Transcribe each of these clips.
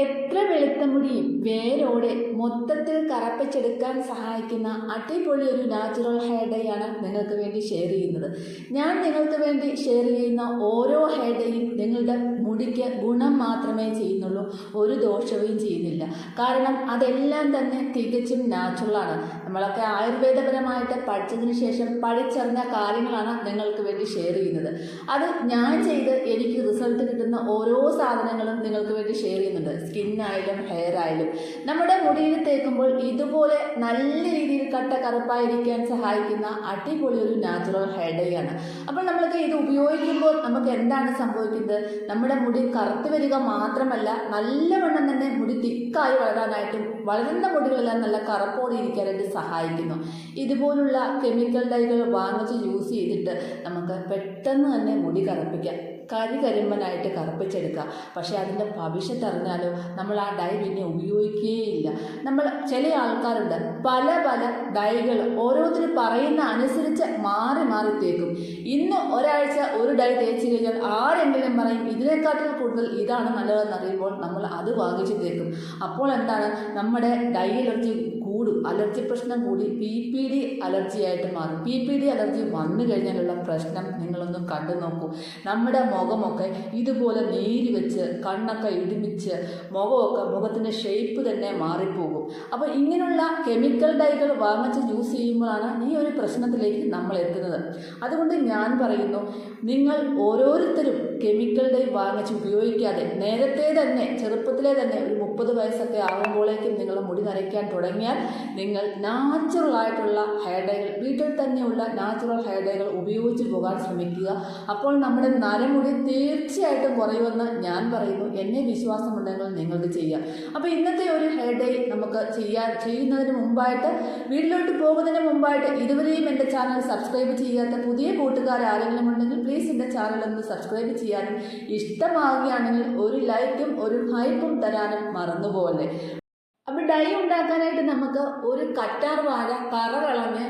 എത്ര വെളുത്ത മുടിയും വേരോടെ മൊത്തത്തിൽ കറപ്പിച്ചെടുക്കാൻ സഹായിക്കുന്ന അടിപൊളി ഒരു നാച്ചുറൽ ഹെയർ ഡൈ ആണ് നിങ്ങൾക്ക് വേണ്ടി ഷെയർ ചെയ്യുന്നത്. ഞാൻ നിങ്ങൾക്ക് വേണ്ടി ഷെയർ ചെയ്യുന്ന ഓരോ ഹെയർ ഡേയും നിങ്ങളുടെ മുടിക്ക് ഗുണം മാത്രമേ ചെയ്യുന്നുള്ളൂ ഒരു ദോഷവും ചെയ്യുന്നില്ല. കാരണം അതെല്ലാം തന്നെ തികച്ചും നാച്ചുറലാണ് നമ്മളൊക്കെ ആയുർവേദപരമായിട്ട് പഠിച്ചതിന് ശേഷം പഠിച്ചറിഞ്ഞ കാര്യങ്ങളാണ് നിങ്ങൾക്ക് വേണ്ടി ഷെയർ ചെയ്യുന്നത്. അത് ഞാൻ ചെയ്ത് എനിക്ക് റിസൾട്ട് കിട്ടുന്ന ഓരോ സാധനങ്ങളും നിങ്ങൾക്ക് വേണ്ടി ഷെയർ ചെയ്യുന്നുണ്ട്. സ്കിന്നായാലും ഹെയർ ആയാലും നമ്മുടെ മുടിയിൽ തേക്കുമ്പോൾ ഇതുപോലെ നല്ല രീതിയിൽ കട്ട കറുപ്പായിരിക്കാൻ സഹായിക്കുന്ന അടിപൊളി ഒരു നാച്ചുറൽ ഹെയർ ഡൈ ആണ്. അപ്പോൾ നമ്മൾക്ക് ഇത് ഉപയോഗിക്കുമ്പോൾ നമുക്ക് എന്താണ് സംഭവിക്കുന്നത്? നമ്മുടെ മുടി കറുത്ത് വരിക മാത്രമല്ല നല്ലവണ്ണം തന്നെ മുടി തിക്കായി വളരാനായിട്ടും വളരുന്ന മുടികളെല്ലാം നല്ല കറുപ്പോടെ ഇരിക്കാനായിട്ട് സഹായിക്കുന്നു. ഇതുപോലുള്ള കെമിക്കൽ ഡൈകൾ വാങ്ങിച്ച് യൂസ് ചെയ്തിട്ട് നമുക്ക് പെട്ടെന്ന് തന്നെ മുടി കറുപ്പിക്കാം. കരി കരിമ്പനായിട്ട് കറുപ്പിച്ചെടുക്കുക. പക്ഷേ അതിന്റെ ഭവിഷ്യത്ത് അറിഞ്ഞാലോ നമ്മൾ ആ ഡൈ പിന്നെ ഉപയോഗിക്കുകയില്ല. നമ്മൾ ചില ആൾക്കാരുണ്ട് പല പല ഡൈകൾ ഓരോരുത്തർ പറയുന്ന അനുസരിച്ച് മാറി മാറി തേക്കും. ഇന്ന് ഒരാഴ്ച ഒരു ഡൈ തേച്ച് കഴിഞ്ഞാൽ ആരെങ്കിലും പറയും ഇതിനെക്കാട്ടിൽ കൂടുതൽ ഇതാണ് നല്ലതെന്ന് അറിയുമ്പോൾ നമ്മൾ അത് വാങ്ങിച്ച് തേക്കും. അപ്പോൾ എന്താണ്? നമ്മുടെ ഡൈ അലർജി കൂടും. അലർജി പ്രശ്നം കൂടി പി പി ഡി അലർജി ആയിട്ട് മാറും. പി പി ഡി അലർജി വന്നു കഴിഞ്ഞാലുള്ള പ്രശ്നം നിങ്ങളൊന്ന് കണ്ടു നോക്കൂ. നമ്മുടെ മുഖമൊക്കെ ഇതുപോലെ നീര് വെച്ച് കണ്ണൊക്കെ ഇടിമിച്ച് മുഖമൊക്കെ മുഖത്തിന്റെ ഷേപ്പ് തന്നെ മാറിപ്പോകും. അപ്പോൾ ഇങ്ങനെയുള്ള കെമിക്കൽ ഡൈകൾ വാങ്ങിച്ച് യൂസ് ചെയ്യുമ്പോഴാണ് ഈ ഒരു പ്രശ്നത്തിലേക്ക് നമ്മൾ എത്തുന്നത്. അതുകൊണ്ട് ഞാൻ പറയുന്നു നിങ്ങൾ ഓരോരുത്തരും കെമിക്കൽ ഡൈ വാങ്ങിച്ച് ഉപയോഗിക്കാതെ നേരത്തെ തന്നെ ചെറുപ്പത്തിലെ തന്നെ ഒരു മുപ്പത് വയസ്സൊക്കെ ആകുമ്പോഴേക്കും നിങ്ങൾ മുടി നരയ്ക്കാൻ തുടങ്ങിയാൽ നിങ്ങൾ നാച്ചുറൽ ആയിട്ടുള്ള ഹെയർ ഡൈകൾ വീട്ടിൽ തന്നെയുള്ള നാച്ചുറൽ ഹെയർ ഡൈകൾ ഉപയോഗിച്ച് പോകാൻ ശ്രമിക്കുക. അപ്പോൾ നമ്മുടെ നരമുടി തീർച്ചയായിട്ടും കുറയുമെന്ന് ഞാൻ പറയുന്നു. എന്നെ വിശ്വാസമുണ്ടെങ്കിൽ നിങ്ങൾക്ക് ചെയ്യാം. അപ്പോൾ ഇന്നത്തെ ഒരു ഹെയർ ഡൈ നമുക്ക് ചെയ്യാൻ ചെയ്യുന്നതിന് മുമ്പായിട്ട് വീട്ടിലോട്ട് പോകുന്നതിന് മുമ്പായിട്ട് ഇതുവരെയും എന്റെ ചാനൽ സബ്സ്ക്രൈബ് ചെയ്യാത്ത പുതിയ കൂട്ടുകാർ ആരെങ്കിലും ഉണ്ടെങ്കിൽ പ്ലീസ് എന്റെ ചാനൽ ഒന്ന് സബ്സ്ക്രൈബ് ചെയ്യാനും ഇഷ്ടമാവുകയാണെങ്കിൽ ഒരു ലൈക്കും ഒരു ഹൈപ്പും തരാനും മറന്നുപോലെ അപ്പോൾ ഡൈ ഉണ്ടാക്കാനായിട്ട് നമുക്ക് ഒരു കറ്റാർ വാഴ കറ കളഞ്ഞ്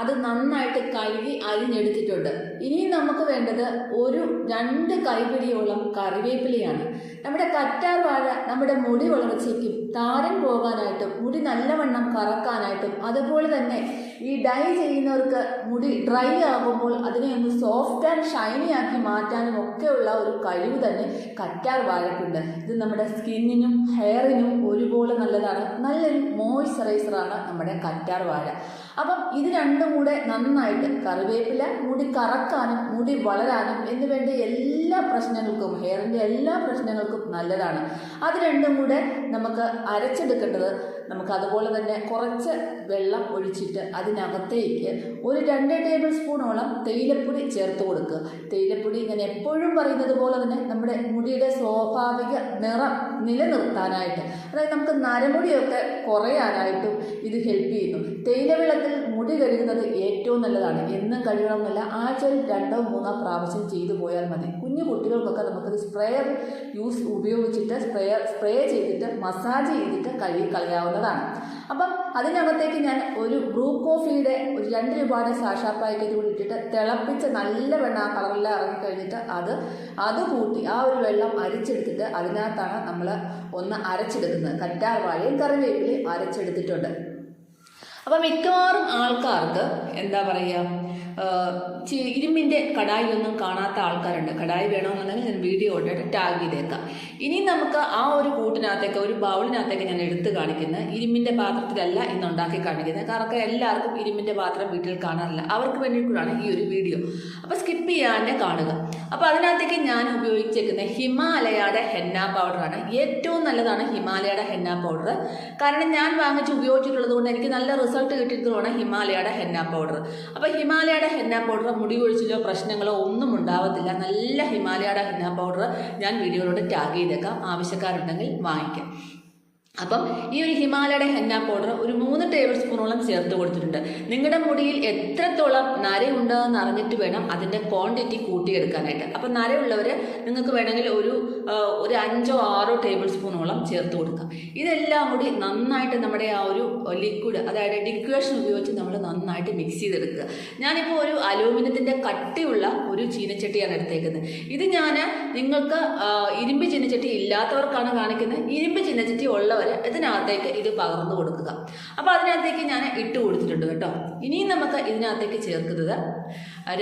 അത് നന്നായിട്ട് കഴുകി അരിഞ്ഞെടുത്തിട്ടുണ്ട്. ഇനി നമുക്ക് വേണ്ടത് ഒരു രണ്ട് കൈപിടിയോളം കറിവേപ്പിലയാണ്. നമ്മുടെ കറ്റാർ വാഴ നമ്മുടെ മുടി വളർച്ചയ്ക്കും താരൻ പോകാനായിട്ടും മുടി നല്ലവണ്ണം കറക്കാനായിട്ടും അതുപോലെ തന്നെ ഈ ഡൈ ചെയ്യുന്നവർക്ക് മുടി ഡ്രൈ ആകുമ്പോൾ അതിനെ ആൻഡ് ഷൈനി ആക്കി മാറ്റാനും ഒക്കെയുള്ള ഒരു കഴിവ് തന്നെ കറ്റാർ വാഴക്കുണ്ട് ഇത് നമ്മുടെ സ്കിന്നിനും ഹെയറിനും ഒരുപോലെ നല്ലതാണ്. നല്ലൊരു മോയ്സ്ചറൈസറാണ് നമ്മുടെ കറ്റാർ വാഴ. അപ്പം ഇത് രണ്ടും കൂടെ നന്നായിട്ട് കറിവേപ്പില മുടി കറക്കാനും മുടി വളരാനും എന്ന് വേണ്ട എല്ലാ പ്രശ്നങ്ങൾക്കും ഹെയറിന്റെ എല്ലാ പ്രശ്നങ്ങൾക്കും നല്ലതാണ്. അത് രണ്ടും കൂടെ നമുക്ക് അരച്ചെടുക്കേണ്ടത് നമുക്ക് അതുപോലെ തന്നെ കുറച്ച് വെള്ളം ഒഴിച്ചിട്ട് അതിനകത്തേക്ക് ഒരു രണ്ട് ടേബിൾ സ്പൂണോളം തേയിലപ്പൊടി ചേർത്ത് കൊടുക്കുക. തേയിലപ്പൊടി ഞാൻ എപ്പോഴും പറയുന്നത് പോലെ തന്നെ നമ്മുടെ മുടിയുടെ സ്വാഭാവിക നിറം നിലനിർത്താനായിട്ട്. അതായത് നമുക്ക് നരമുടിയൊക്കെ കുറയാനായിട്ടും ഇത് ഹെൽപ്പ് ചെയ്യുന്നു. തേയില വെള്ളത്തിൽ മുടി കഴുകുന്നത് ഏറ്റവും നല്ലതാണ്. എന്നും കഴുകണമെന്നല്ല ആഴ്ചയിൽ രണ്ടോ മൂന്നോ പ്രാവശ്യം ചെയ്തു പോയാൽ മതി. കുഞ്ഞു കുട്ടികൾക്കൊക്കെ നമുക്കത് സ്പ്രേയർ യൂസ് ഉപയോഗിച്ചിട്ട് സ്പ്രേയർ സ്പ്രേ ചെയ്തിട്ട് മസാജ് ചെയ്തിട്ട് കഴുകി കളയാവുന്നതാണ്. അപ്പം അതിനകത്തേക്ക് ഞാൻ ഒരു ബ്രൂ കോഫിയുടെ ഒരു രണ്ട് രൂപയുടെ സാഷാ പാക്കറ്റ് കൂടി ഇട്ടിട്ട് തിളപ്പിച്ച് നല്ല വെള്ളം ആ കളറെല്ലാം ഇറങ്ങിക്കഴിഞ്ഞിട്ട് അത് അത് കൂട്ടി ആ ഒരു വെള്ളം അരിച്ചെടുത്തിട്ട് അതിനകത്താണ് നമ്മൾ ഒന്ന് അരച്ചെടുക്കുന്നത്. കറ്റാർ വാഴയും കറിവേപ്പിലയും അരച്ചെടുത്തിട്ടുണ്ട്. അപ്പം മിക്കവാറും ആൾക്കാർക്ക് എന്താ പറയുക ഇരുമ്പിന്റെ കടായി ഒന്നും കാണാത്ത ആൾക്കാരുണ്ട്. കടായി വേണമെന്നുണ്ടെങ്കിൽ ഞാൻ വീഡിയോ ഇട്ടിട്ട് ടാഗ് ചെയ്തേക്കാം. ഇനി നമുക്ക് ആ ഒരു കൂട്ടിനകത്തേക്ക് ഒരു ബൗളിനകത്തേക്ക് ഞാൻ എടുത്ത് കാണിക്കുന്നത് ഇരുമ്പിന്റെ പാത്രത്തിലല്ല ഇന്ന് ഉണ്ടാക്കി കാണിക്കുന്നത്. കാരണം എല്ലാവർക്കും ഇരുമ്പിന്റെ പാത്രം വീട്ടിൽ കാണാറില്ല. അവർക്ക് വേണ്ടിയിട്ടാണ് ഈ ഒരു വീഡിയോ അപ്പോൾ സ്കിപ്പ് ചെയ്യാതെ കാണുക. അപ്പോൾ അതിനകത്തേക്ക് ഞാൻ ഉപയോഗിച്ചേക്കുന്ന ഹിമാലയയുടെ ഹെന്ന പൗഡറാണ് ഏറ്റവും നല്ലതാണ് ഹിമാലയയുടെ ഹെന്ന പൗഡർ കാരണം ഞാൻ വാങ്ങിച്ച് ഉപയോഗിച്ചിട്ടുള്ളത് കൊണ്ട് എനിക്ക് നല്ല റിസൾട്ട് കിട്ടിയിട്ടുള്ളതാണ് ഹിമാലയയുടെ ഹെന്ന പൗഡർ അപ്പോൾ ഹിമാലയയുടെ ഹെന്ന പൗഡർ മുടി ഒഴിച്ചിലോ പ്രശ്നങ്ങളോ ഒന്നും ഉണ്ടാവത്തില്ല. നല്ല ഹിമാലയയുടെ ഹെന്ന പൗഡർ ഞാൻ വീഡിയോയിലൂടെ ടാഗ് ചെയ്തേക്കാം. ആവശ്യക്കാരുണ്ടെങ്കിൽ വാങ്ങിക്കാം. അപ്പം ഈ ഒരു ഹിമാലയുടെ ഹെന്ന പൗഡർ ഒരു മൂന്ന് ടേബിൾ സ്പൂണോളം ചേർത്ത് കൊടുത്തിട്ടുണ്ട്. നിങ്ങളുടെ മുടിയിൽ എത്രത്തോളം നരയുണ്ടെന്ന് അറിഞ്ഞിട്ട് വേണം അതിന്റെ ക്വാണ്ടിറ്റി കൂട്ടിയെടുക്കാനായിട്ട്. അപ്പം നരയുള്ളവർ നിങ്ങൾക്ക് വേണമെങ്കിൽ ഒരു ഒരു അഞ്ചോ ആറോ ടേബിൾ സ്പൂണോളം ചേർത്ത് കൊടുക്കാം. ഇതെല്ലാം കൂടി നന്നായിട്ട് നമ്മുടെ ആ ഒരു ലിക്വിഡ് അതായത് ഡിക്വേഷൻ ഉപയോഗിച്ച് നമ്മൾ നന്നായിട്ട് മിക്സ് ചെയ്തെടുക്കുക. ഞാനിപ്പോൾ ഒരു അലൂമിനിയത്തിന്റെ കട്ടിയുള്ള ഒരു ചീനച്ചട്ടിയാണ് എടുത്തേക്കുന്നത്. ഇത് ഞാൻ നിങ്ങൾക്ക് ഇരുമ്പ് ചീനച്ചട്ടി ഇല്ലാത്തവർക്കാണ് കാണിക്കുന്നത്. ഇരുമ്പ് ചീനച്ചട്ടി ഉള്ളവർ ഇതിനകത്തേക്ക് ഇത് പകർന്നു കൊടുക്കുക. അപ്പോൾ അതിനകത്തേക്ക് ഞാൻ ഇട്ട് കൊടുത്തിട്ടുണ്ട് കേട്ടോ. ഇനിയും നമുക്ക് ഇതിനകത്തേക്ക് ചേർക്കുന്നത്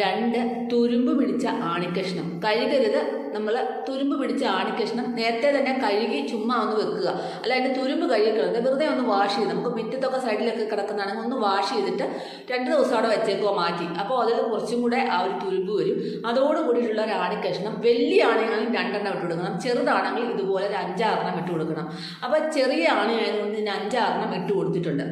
രണ്ട് തുരുമ്പ് പിടിച്ച ആണിക്കഷ്ണം. കഴുകരുത്. നമ്മൾ തുരുമ്പ് പിടിച്ച കഷ്ണം നേരത്തെ തന്നെ കഴുകി ചുമ്മാ ഒന്ന് വെക്കുക. അല്ല അതിന്റെ തുരുമ്പ് കഴുകിക്കളഞ്ഞ് വെറുതെ ഒന്ന് വാഷ് ചെയ്ത് നമുക്ക് മുറ്റത്തൊക്കെ സൈഡിലൊക്കെ കിടക്കുന്നതാണെങ്കിൽ ഒന്ന് വാഷ് ചെയ്തിട്ട് രണ്ട് ദിവസം അവിടെ വെച്ചേക്കോ മാറ്റി. അപ്പോൾ അതിൽ കുറച്ചും കൂടെ ആ ഒരു തുരുമ്പ് വരും. അതോട് കൂടിയിട്ടുള്ള ഒരു കഷ്ണം വലിയ ആണെങ്കിലും രണ്ടെണ്ണം ഇട്ട് കൊടുക്കണം. ചെറുതാണെങ്കിൽ ഇതുപോലെ ഒരു അഞ്ചാറെണ്ണം ഇട്ട് കൊടുക്കണം. അപ്പോൾ ചെറിയ ആണിയായതുകൊണ്ട് ഞാൻ അഞ്ചാറെണ്ണം ഇട്ട് കൊടുത്തിട്ടുണ്ട്.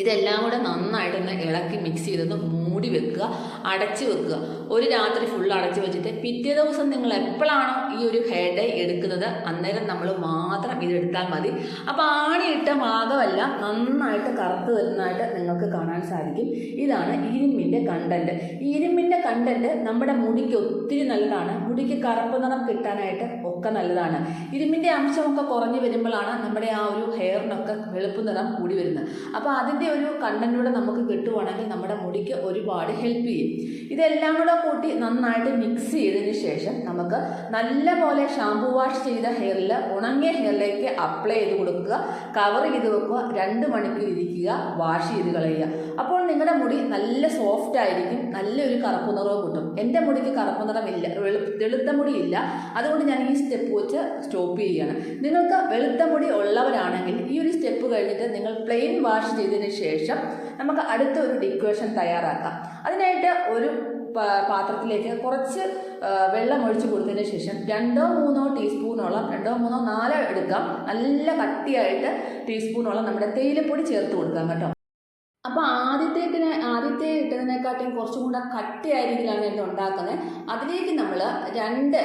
ഇതെല്ലാം കൂടെ നന്നായിട്ടൊന്ന് ഇളക്കി മിക്സ് ചെയ്തൊന്ന് മൂടി വെക്കുക അടച്ചു വെക്കുക. ഒരു രാത്രി ഫുൾ അടച്ചു വെച്ചിട്ട് പിറ്റേ ദിവസം നിങ്ങൾ എപ്പോഴാണോ ഈ ഒരു ഹെഡ് എടുക്കുന്നത് അന്നേരം നമ്മൾ മാത്രം ഇതെടുത്താൽ മതി. അപ്പോൾ ആണിയിട്ട ഭാഗമല്ല നന്നായിട്ട് കറുത്ത് വരുന്നതായിട്ട് നിങ്ങൾക്ക് കാണാൻ സാധിക്കും. ഇതാണ് ഇരുമ്പിന്റെ കണ്ടന്റ് ഇരുമ്പിന്റെ കണ്ടന്റ് നമ്മുടെ മുടിക്ക് ഒത്തിരി നല്ലതാണ്. മുടിക്ക് കറുപ്പ് നിറം കിട്ടാനായിട്ട് ഒക്കെ നല്ലതാണ്. ഇരുമ്പിന്റെ അംശമൊക്കെ കുറഞ്ഞു വരുമ്പോഴാണ് നമ്മുടെ ആ ഒരു ഹെയറിനൊക്കെ വെളുപ്പ് നിറം കൂടി വരുന്നത്. അപ്പോൾ അതിന്റെ ഒരു കണ്ടന്റൂടെ നമുക്ക് കിട്ടുവാണെങ്കിൽ നമ്മുടെ മുടിക്ക് ഒരുപാട് ഹെൽപ്പ് ചെയ്യും. ഇതെല്ലാം കൂടെ കൂട്ടി നന്നായിട്ട് മിക്സ് ചെയ്തതിന് ശേഷം നമുക്ക് നല്ല പോലെ ഷാമ്പു വാഷ് ചെയ്ത ഹെയറിൽ ഉണങ്ങിയ ഹെയറിലേക്ക് അപ്ലൈ ചെയ്ത് കൊടുക്കുക. കവർ ചെയ്ത് വെക്കുക. രണ്ട് മണിക്കൂർ ഇരിക്കുക. വാഷ് ചെയ്ത് കളയുക. അപ്പോൾ നിങ്ങളുടെ മുടി നല്ല സോഫ്റ്റ് ആയിരിക്കും. നല്ലൊരു കറുപ്പ് നിറവും കിട്ടും. എന്റെ മുടിക്ക് കറുപ്പ് നിറമില്ല വെളു വെളുത്ത മുടിയില്ല. അതുകൊണ്ട് ഞാൻ ഈ സ്റ്റെപ്പ് വെച്ച് സ്റ്റോപ്പ് ചെയ്യുകയാണ് നിങ്ങൾക്ക് വെളുത്ത മുടി ഉള്ളവരാണെങ്കിൽ ഈ ഒരു സ്റ്റെപ്പ് കഴിഞ്ഞിട്ട് നിങ്ങൾ പ്ലെയിൻ വാഷ് ചെയ്തതിന് ശേഷം നമുക്ക് അടുത്ത ഒരു ഡിക്വേഷൻ തയ്യാറാക്കാം. അതിനായിട്ട് ഒരു പാത്രത്തിലേക്ക് കുറച്ച് വെള്ളം ഒഴിച്ച് കൊടുത്തതിന് ശേഷം രണ്ടോ മൂന്നോ ടീസ്പൂണോളം രണ്ടോ മൂന്നോ നാലോ എടുക്കാം. നല്ല കട്ടിയായിട്ട് ടീസ്പൂണോളം നമ്മുടെ തേയിലപ്പൊടി ചേർത്ത് കൊടുക്കാം കേട്ടോ. അപ്പോൾ ആദ്യത്തേക്കിന് ആദ്യത്തെ ഇട്ടതിനെക്കാട്ടിയും കുറച്ചും കൂടെ കട്ടിയായിരിക്കലാണ് ഇത് ഉണ്ടാക്കുന്നത് അതിലേക്ക് നമ്മൾ രണ്ട്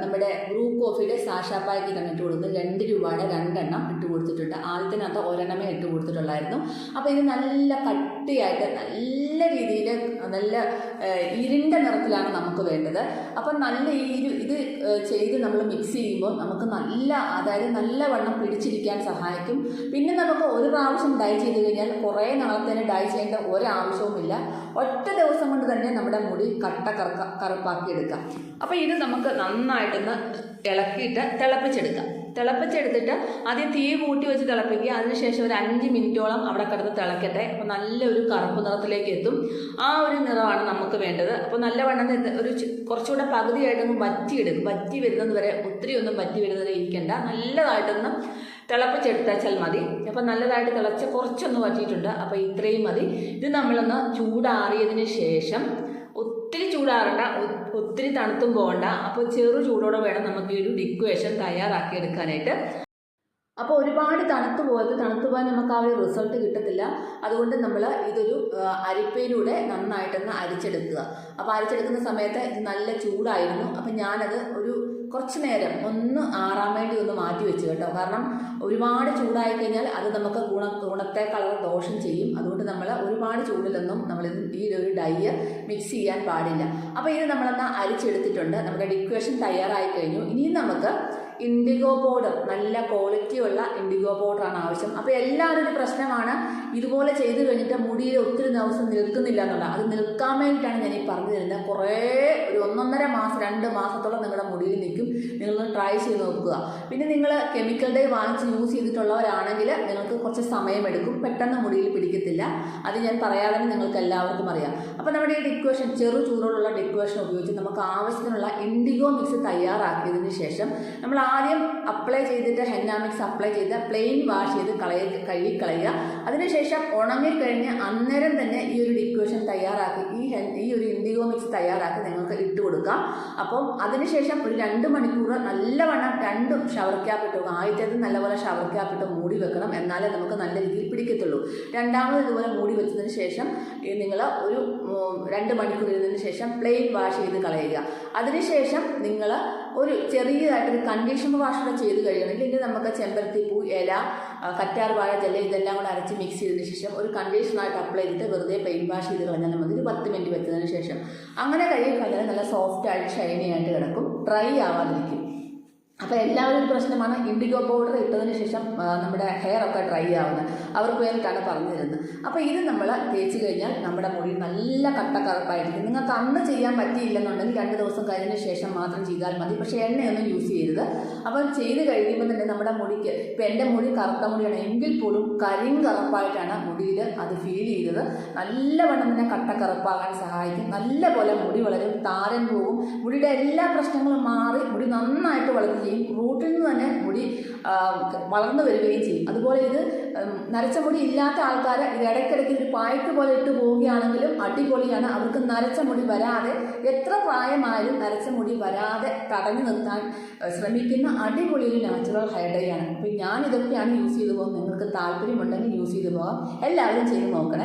നമ്മുടെ ബ്രൂ കോഫിയുടെ സാഷാ പാക്കറ്റാണ് ഇട്ട് കൊടുക്കുന്നത് രണ്ട് രൂപയുടെ രണ്ടെണ്ണം ഇട്ട് കൊടുത്തിട്ടുണ്ട്. ആദ്യത്തിനകത്ത് ഒരെണ്ണമേ ഇട്ട് കൊടുത്തിട്ടുള്ളായിരുന്നു. അപ്പോൾ ഇത് നല്ല കട്ടിയായിട്ട് നല്ല രീതിയിൽ നല്ല ഇരുണ്ട നിറത്തിലാണ് നമുക്ക് വേണ്ടത്. അപ്പം നല്ല ഈ ഇത് ചെയ്ത് നമ്മൾ മിക്സ് ചെയ്യുമ്പോൾ നമുക്ക് നല്ല അതായത് നല്ല വണ്ണം പിടിച്ചിരിക്കാൻ സഹായിക്കും. പിന്നെ നമുക്ക് ഒരു പ്രാവശ്യം ഡൈ ചെയ്ത് കഴിഞ്ഞാൽ കുറേ നാളത്തേന് ഡൈ ചെയ്യേണ്ട ഒരാവശ്യവുമില്ല. ഒറ്റ ദിവസം കൊണ്ട് തന്നെ നമ്മുടെ മുടി കട്ട കറുപ്പാക്കി എടുക്കാം. അപ്പോൾ ഇത് നമുക്ക് നന്നായിട്ടൊന്ന് ഇളക്കിയിട്ട് തിളപ്പിച്ചെടുക്കാം. തിളപ്പിച്ചെടുത്തിട്ട് ആദ്യം തീ കൂട്ടി വെച്ച് തിളപ്പിക്കുക. അതിനുശേഷം ഒരു അഞ്ച് മിനിറ്റോളം അവിടെ കിടന്ന് തിളക്കട്ടെ. അപ്പോൾ നല്ലൊരു കറുപ്പ് നിറത്തിലേക്ക് എത്തും. ആ ഒരു നിറമാണ് നമുക്ക് വേണ്ടത്. അപ്പോൾ നല്ല വണ്ണം ഒരു കുറച്ചുകൂടെ പകുതിയായിട്ടൊന്ന് വറ്റിയെടുക്കും. വറ്റി വരുന്നത് വരെ ഒത്തിരി ഒന്നും വറ്റി വരുന്നത് ഇരിക്കണ്ട. നല്ലതായിട്ടൊന്ന് തിളപ്പിച്ചെടുത്താച്ചാൽ മതി. അപ്പോൾ നല്ലതായിട്ട് തിളച്ച് കുറച്ചൊന്ന് വറ്റിയിട്ടുണ്ട്. അപ്പോൾ ഇത്രയും മതി. ഇത് നമ്മളൊന്ന് ചൂടാറിയതിന് ശേഷം ഒത്തിരി ചൂടാറണ്ട ഒത്തിരി തണുത്തും പോകണ്ട അപ്പോൾ ചെറു ചൂടോടെ വേണം നമുക്ക് ഈ ഒരു ഡിക്വേഷൻ തയ്യാറാക്കി എടുക്കാനായിട്ട് അപ്പോൾ ഒരുപാട് തണുത്ത് പോയത് തണുത്ത് പോയാൽ നമുക്ക് ആ ഒരു റിസൾട്ട് കിട്ടത്തില്ല. അതുകൊണ്ട് നമ്മൾ ഇതൊരു അരിപ്പയിലൂടെ നന്നായിട്ടൊന്ന് അരിച്ചെടുക്കുക. അപ്പോൾ അരിച്ചെടുക്കുന്ന സമയത്ത് ഇത് നല്ല ചൂടായിരുന്നു. അപ്പോൾ ഞാനത് ഒരു കുറച്ച് നേരം ഒന്ന് ആറാൻ വേണ്ടി ഒന്ന് മാറ്റി വെച്ച് കേട്ടോ. കാരണം ഒരുപാട് ചൂടായി കഴിഞ്ഞാൽ അത് നമുക്ക് ഗുണ ഗുണത്തെക്കാളും ദോഷം ചെയ്യും. അതുകൊണ്ട് നമ്മൾ ഒരുപാട് ചൂടിലൊന്നും നമ്മൾ ഈ ഒരു ഡൈ മിക്സ് ചെയ്യാൻ പാടില്ല. അപ്പോൾ ഇത് നമ്മളെന്നാൽ അരിച്ചെടുത്തിട്ടുണ്ട്. നമ്മുടെ ഡിക്വേഷൻ തയ്യാറായി കഴിഞ്ഞു. ഇനിയും നമുക്ക് ഇൻഡിഗോ പൗഡർ നല്ല ക്വാളിറ്റി ഉള്ള ഇൻഡിഗോ പൗഡറാണ് ആവശ്യം. അപ്പോൾ എല്ലാവരും പ്രശ്നമാണ്. ഇതുപോലെ ചെയ്തു കഴിഞ്ഞിട്ട് മുടിയിൽ ഒത്തിരി ദിവസം നിൽക്കുന്നില്ല എന്നുള്ളത്. അത് നിൽക്കാൻ വേണ്ടിയിട്ടാണ് ഞാൻ ഈ പറഞ്ഞു തരുന്നത്. കുറേ ഒരു ഒന്നൊന്നര മാസം രണ്ട് മാസത്തോളം നിങ്ങളുടെ മുടിയിൽ നിൽക്കും. നിങ്ങൾ ട്രൈ ചെയ്ത് നോക്കുക. പിന്നെ നിങ്ങൾ കെമിക്കൽ ഡേ വാങ്ങിച്ച് യൂസ് ചെയ്തിട്ടുള്ളവരാണെങ്കിൽ നിങ്ങൾക്ക് കുറച്ച് സമയമെടുക്കും. പെട്ടെന്ന് മുടിയിൽ പിടിക്കത്തില്ല. അത് ഞാൻ പറയാതെ നിങ്ങൾക്ക് എല്ലാവർക്കും അറിയാം. അപ്പോൾ നമ്മുടെ ഈ ഡിക്വേഷൻ ചെറു ചൂടോടുള്ള ഡിക്വേഷൻ ഉപയോഗിച്ച് നമുക്ക് ആവശ്യത്തിനുള്ള ഇൻഡിഗോ മിക്സ് തയ്യാറാക്കിയതിന് ശേഷം നമ്മൾ ആദ്യം അപ്ലൈ ചെയ്തിട്ട് ഹെന്നാമിക്സ് അപ്ലൈ ചെയ്ത് പ്ലെയിൻ വാഷ് ചെയ്ത് കളയ കഴുകി കളയുക. അതിനുശേഷം ഉണങ്ങിക്കഴിഞ്ഞ് അന്നേരം തന്നെ ഈ ഒരു ഡിക്വേഷൻ തയ്യാറാക്കി ഈ ഈ ഒരു ഇൻഡിഗോ മിക്സ് തയ്യാറാക്കി നിങ്ങൾക്ക് ഇട്ട് കൊടുക്കാം. അപ്പം അതിനുശേഷം ഒരു രണ്ട് മണിക്കൂർ നല്ലവണ്ണം രണ്ടും ഷവർ ക്യാപ്പ് ഇട്ട് ആദ്യത്തേത് നല്ലപോലെ ഷവർ ക്യാപ്പ് ഇട്ട് മൂടി വെക്കണം. എന്നാലേ നമുക്ക് നല്ല രീതിയിൽ പിടിക്കത്തുള്ളൂ. രണ്ടാമത് ഇതുപോലെ മൂടി വെച്ചതിന് ശേഷം നിങ്ങൾ ഒരു രണ്ട് മണിക്കൂർ ഇരുന്നതിന് ശേഷം പ്ലെയിൻ വാഷ് ചെയ്ത് കളയുക. അതിനുശേഷം നിങ്ങൾ ഒരു ചെറിയതായിട്ടൊരു കണ്ടീഷണർ വാഷ് കൂടെ ചെയ്ത് കഴിയണമെങ്കിൽ ഇനി നമുക്ക് ചെമ്പരത്തി പൂ ഇല കറ്റാർ വാഴ ജല ഇതെല്ലാം കൂടെ അരച്ച് മിക്സ് ചെയ്തതിന് ശേഷം ഒരു കണ്ടീഷണറായിട്ട് അപ്ലൈ ചെയ്തിട്ട് വെറുതെ പെയിൻ വാഷ് ചെയ്ത് കളഞ്ഞാൽ മതി ഒരു പത്ത് മിനിറ്റ് വെച്ചതിന് ശേഷം. അങ്ങനെ കളഞ്ഞാൽ നല്ല സോഫ്റ്റ് ആയിട്ട് ഷൈനി ആയിട്ട് കിടക്കും. ഡ്രൈ ആവാതിരിക്കും. അപ്പോൾ എല്ലാവരും ഒരു പ്രശ്നമാണ്. ഇൻഡിഗോ പൗഡർ ഇട്ടതിന് ശേഷം നമ്മുടെ ഹെയർ ഒക്കെ ഡ്രൈ ആവുന്നത് അവർക്ക് വേണ്ടിയിട്ടാണ് പറഞ്ഞിരുന്നത് അപ്പോൾ ഇത് നമ്മൾ തേച്ച് കഴിഞ്ഞാൽ നമ്മുടെ മുടി നല്ല കട്ടക്കറുപ്പായിരിക്കും. നിങ്ങൾക്ക് അന്ന് ചെയ്യാൻ പറ്റിയില്ലെന്നുണ്ടെങ്കിൽ രണ്ട് ദിവസം കഴിഞ്ഞതിന് ശേഷം മാത്രം ചെയ്താൽ മതി. പക്ഷേ എണ്ണയൊന്നും യൂസ് ചെയ്യരുത്. അപ്പം ചെയ്ത് കഴിയുമ്പോൾ തന്നെ നമ്മുടെ മുടിക്ക് ഇപ്പം എന്റെ മുടി കറുത്ത മുടിയാണ് എങ്കിൽ പോലും കരിങ്കറുപ്പായിട്ടാണ് മുടിയിൽ അത് ഫീൽ ചെയ്തത്. നല്ലവണ്ണം തന്നെ കട്ടക്കറുപ്പാകാൻ സഹായിക്കും. നല്ലപോലെ മുടി വളരും താരൻ പോവും. മുടിയുടെ എല്ലാ പ്രശ്നങ്ങളും മാറി മുടി നന്നായിട്ട് വളരുകയും റൂട്ടിൽ നിന്ന് തന്നെ മുടി വളർന്നു വരികയും ചെയ്യും. അതുപോലെ ഇത് നരച്ച മുടി ഇല്ലാത്ത ആൾക്കാർ ഇത് ഇടയ്ക്കിടയ്ക്ക് ഒരു പായ്ക്ക് പോലെ ഇട്ട് പോവുകയാണെങ്കിലും അടിപൊളിയാണ്. അവർക്ക് നരച്ച മുടി വരാതെ എത്ര പ്രായമായാലും നരച്ച മുടി വരാതെ തടഞ്ഞു നിർത്താൻ ശ്രമിക്കുന്ന അടിപൊളി ഒരു നാച്ചുറൽ ഹെയർ ഡൈ ആണ്. അപ്പോൾ ഞാൻ ഇതൊക്കെയാണ് യൂസ് ചെയ്തു പോകുന്നത്. നിങ്ങൾക്ക് താല്പര്യമുണ്ടെങ്കിൽ യൂസ് ചെയ്തു പോകാം. എല്ലാവരും ചെയ്ത് നോക്കണേ.